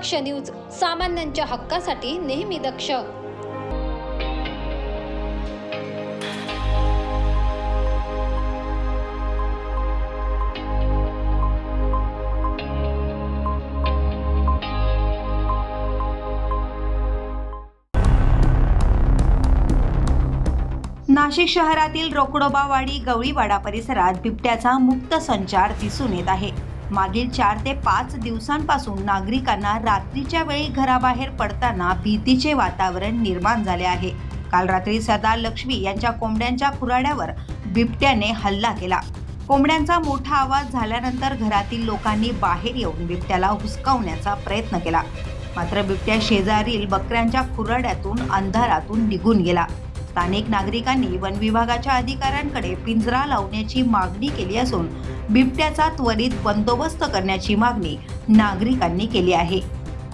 दक्ष news सामान्यांच्या हक्कासाठी नेहमी दक्ष. नाशिक शहरातील रोकडोबावाडी गवळीवाडा परिसरात बिबट्याचा मुक्त संचार दिसून येत आहे. मागील चार ते पाच दिवसांपासून नागरिकांना रात्रीच्या वेळी घराबाहेर पडताना भीतीचे वातावरण निर्माण झाले आहे. काल रात्री सरदार लक्ष्मी यांच्या कोंबड्यांच्या खुराड्यावर बिबट्याने हल्ला केला. कोंबड्यांचा मोठा आवाज झाल्यानंतर घरातील लोकांनी बाहेर येऊन बिबट्याला हुसकावण्याचा प्रयत्न केला. मात्र बिबट्या शेजारील बकऱ्यांच्या खुराड्यातून अंधारातून निघून गेला. स्थानिक नागरिकांनी वन विभागाच्या अधिकाऱ्यांकडे पिंजरा लावण्याची मागणी केली असून बिबट्याचा त्वरित बंदोबस्त करण्याची मागणी नागरिकांनी केली आहे.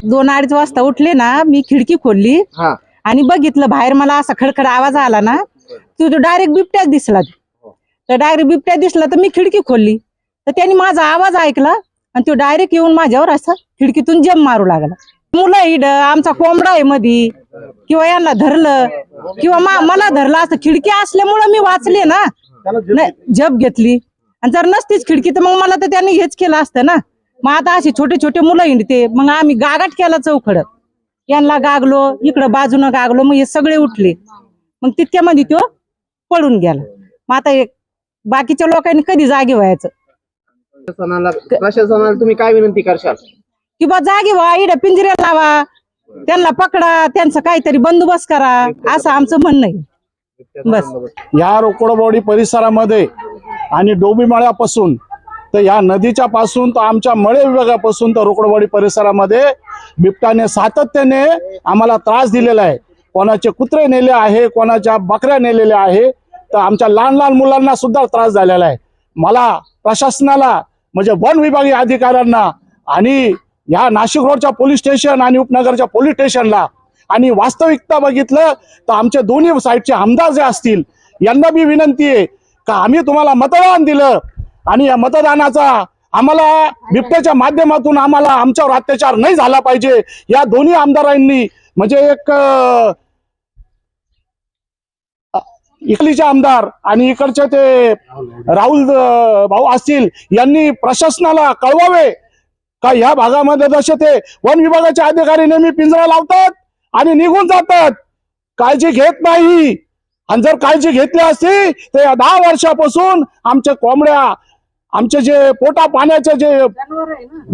दोन अडीच वाजता उठले ना मी खिडकी खोलली हा. आणि बघितलं बाहेर मला असा खडखड आवाज आला ना तो डायरेक्ट बिबट्याच दिसला. तर डायरेक्ट बिबट्या दिसला तर मी खिडकी खोलली. तर त्यांनी माझा आवाज ऐकला आणि तो डायरेक्ट येऊन माझ्यावर असा खिडकीतून जम मारू लागला. मुलं इड आमचा कोंबडा आहे मधी. किंवा यांना धरलं किंवा मा- मला धरलं असं खिडकी असल्यामुळं मी वाचले ना. नाही जप घेतली. आणि जर नसतीच खिडकी तर मग मला तर त्यांनी हेच केलं असतं ना. मग आता अशी छोटे छोटे मुलं हिंडते. मग आम्ही गागाट केला चौखड. यांना गागलो इकडं बाजूनं गागलो मग हे सगळे उठले. मग तितक्यामध्ये तो पळून गेला. मग आता बाकीच्या लोकांनी कधी जागे व्हायचं? प्रशासनाला प्रशासनाला तुम्ही काय विनंती करशाल? की बा जागे व्हा इकडे पिंजरे लावा. त्यांना पकडा त्यांचा काहीतरी बंदोबस्त करा असं आमचं म्हणणं आहे. बस. या रोकडबॉडी परिसरामध्ये आणि डोबीमाळ्यापासून तर या नदीच्या पासून तर आमच्या मळे विभागापासून तर रोकडवाडी परिसरामध्ये बिबटाने सातत्याने आम्हाला त्रास दिलेला आहे. कोणाचे कुत्रे नेले आहे कोणाच्या बकऱ्या नेलेल्या आहे तर आमच्या लहान लहान मुलांना सुद्धा त्रास झालेला आहे. मला प्रशासनाला म्हणजे वन विभागीय अधिकाऱ्यांना आणि या नाशिक रोडच्या पोलीस स्टेशन आणि उपनगरच्या पोलीस स्टेशनला. आणि वास्तविकता बघितलं तर आमचे दोन्ही साईडचे आमदार जे असतील यांना मी विनंती आहे का आम्ही तुम्हाला मतदान दिलं आणि या मतदानाचा आम्हाला बिबट्याच्या माध्यमातून आम्हाला आमच्यावर अत्याचार नाही झाला पाहिजे. या दोन्ही आमदारांनी म्हणजे एक इकलीचे आमदार आणि इकडचे ते राहुल भाऊ असतील यांनी प्रशासनाला कळवावे. का या भागामध्ये जसे ते वन विभागाचे अधिकारी नेहमी पिंजरा लावतात आणि निघून जातात. काळजी घेत नाही. आणि जर काळजी घेतली असती तर या दहा वर्षापासून आमच्या कोंबड्या आमचे जे पोटा पाण्याचे जे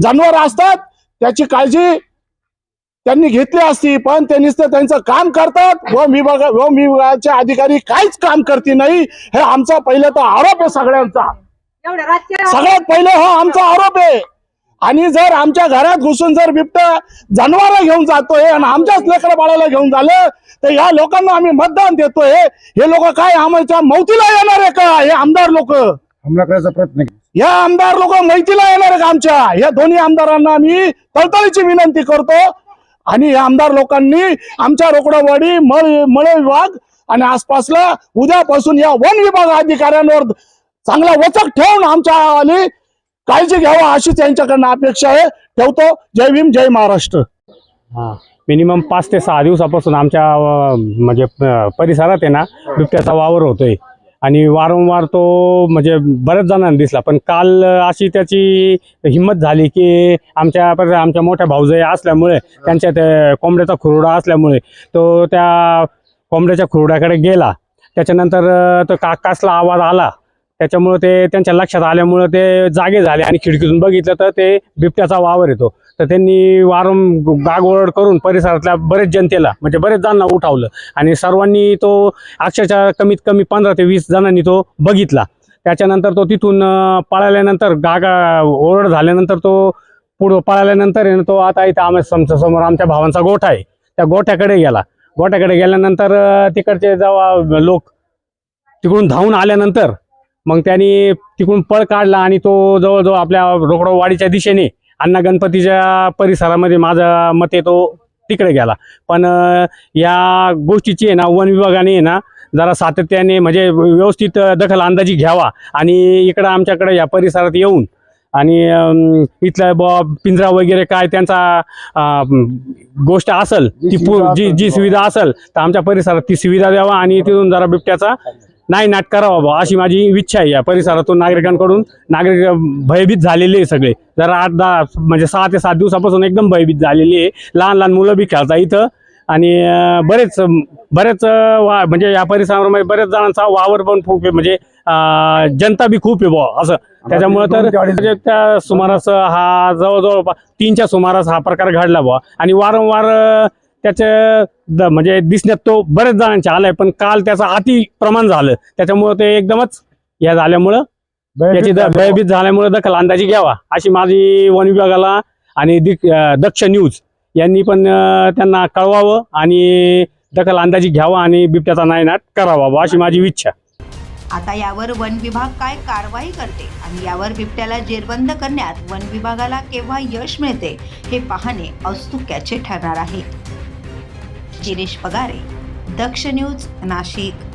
जनावर असतात त्याची काळजी त्यांनी घेतली असती पण ते नुसतं त्यांचं काम करतात. व विभाग व विभागाचे अधिकारी काहीच काम करते नाही. हे आमचा पहिलं तर आरोप आहे सगळ्यांचा. सगळ्यात पहिले हा आमचा आरोप आहे. आणि जर आमच्या घरात घुसून जर बिबट जनावर घेऊन जातोय आणि आमच्याच लेकरं बाळाला घेऊन झालं तर या लोकांना आम्ही मतदान देतोय. हे लोक काय आमच्या मौतीला येणार आहे का? हे आमदार लोक. हमला करायचा प्रयत्न या आमदार लोक मैतीला येणार आहे का आमच्या. या दोन्ही आमदारांना मी तळतळीची विनंती करतो. आणि या आमदार लोकांनी आमच्या रोकडवाडी मळ मळे विभाग आणि आसपासला उद्यापासून या वन विभाग अधिकाऱ्यांवर चांगला वचक ठेवून आमच्या आली काळजी घ्यावा अशीच त्यांच्याकडनं अपेक्षा आहे. ठेवतो. जय भीम जय महाराष्ट्र. हा मिनिमम पाच ते सहा दिवसापासून आमच्या म्हणजे परिसरात आहे ना बिबट्याचा वावर होतोय. आणि वारंवार तो म्हणजे बऱ्याच जणांना दिसला. पण काल अशी त्याची हिंमत झाली की आमच्या आमच्या मोठ्या भाऊजाई असल्यामुळे त्यांच्या त्या कोंबड्याचा खुरडा असल्यामुळे तो त्या कोंबड्याच्या खुरड्याकडे गेला. त्याच्यानंतर तो काकासला आवाज आला. त्याच्यामुळं ते त्यांच्या लक्षात आल्यामुळं ते जागे झाले आणि खिडकीतून बघितलं तर ते बिबट्याचा वावर येतो. तर त्यांनी वारं गागोळ करून परिसरातल्या बरेच जनतेला म्हणजे बरेच जणांना उठावलं आणि सर्वांनी तो अक्षरशः कमीत कमी पंधरा ते वीस जणांनी तो बघितला. त्याच्यानंतर तो तिथून पळाल्यानंतर गागा ओरड झाल्यानंतर तो पुढं पळाल्यानंतर तो आता इथं आम्ही आमच्यासमोर आमच्या भावांचा गोठा आहे. त्या गोठ्याकडे गेला. गोठ्याकडे गेल्यानंतर तिकडचे जेव्हा लोक तिकडून धावून आल्यानंतर मग त्यांनी तिकडून पळ काढला आणि तो जवळजवळ आपल्या रोकडवाडीच्या दिशेने अण्णा गणपतीच्या परिसरामध्ये माझा मते तो तिकडे गेला पण या गोष्टीची आहे ना वन विभागाने ना जरा सातत्याने म्हणजे व्यवस्थित दखल अंदाजी घ्यावा आणि इकडं आमच्याकडे या परिसरात येऊन आणि इथलं ब पिंजरा वगैरे काय त्यांचा गोष्ट असेल ती जी जी. सुविधा असेल तर आमच्या परिसरात ती सुविधा द्यावा आणि तिथून जरा बिबट्याचा नाही नाट करावा अशी माझी इच्छा आहे या परिसरातून नागरिकांकडून. नागरिक भयभीत झालेले आहे सगळे. जरा आठ दहा म्हणजे सहा ते सात दिवसापासून एकदम भयभीत झालेली आहे. लहान लहान मुलं बी खेळता इथं. आणि बरेच बरेच वा म्हणजे या परिसरामध्ये बरेच जणांचा वावर पण खूप आहे. म्हणजे जनता बी खूप आहे बुवा असं. त्याच्यामुळे तर म्हणजे त्या सुमारास हा जवळजवळ तीनच्या सुमारास हा प्रकार घडला बुवा आणि वारंवार त्याचे द- म्हणजे दिसण्यात तो बरेच जणांचे आलाय पण काल त्याचं अति प्रमाण झालं. त्याच्यामुळे ते एकदमच या झाल्यामुळं याची द- भयभीत झाल्यामुळे दखल अंदाजी घ्यावा. अशी माझी वन विभागाला आणि दक्ष न्यूज यांनी पण त्यांना कळवावं आणि दखल अंदाजी घ्यावा आणि बिबट्याचा नायनाट करावा अशी माझी इच्छा. आता यावर वन विभाग काय कारवाई करते आणि यावर बिबट्याला जेरबंद करण्यात वन विभागाला केव्हा यश मिळते हे पाहणे औत्सुक्याचे ठरणार आहे. गिरीश पगारे. दक्ष न्यूज नाशिक.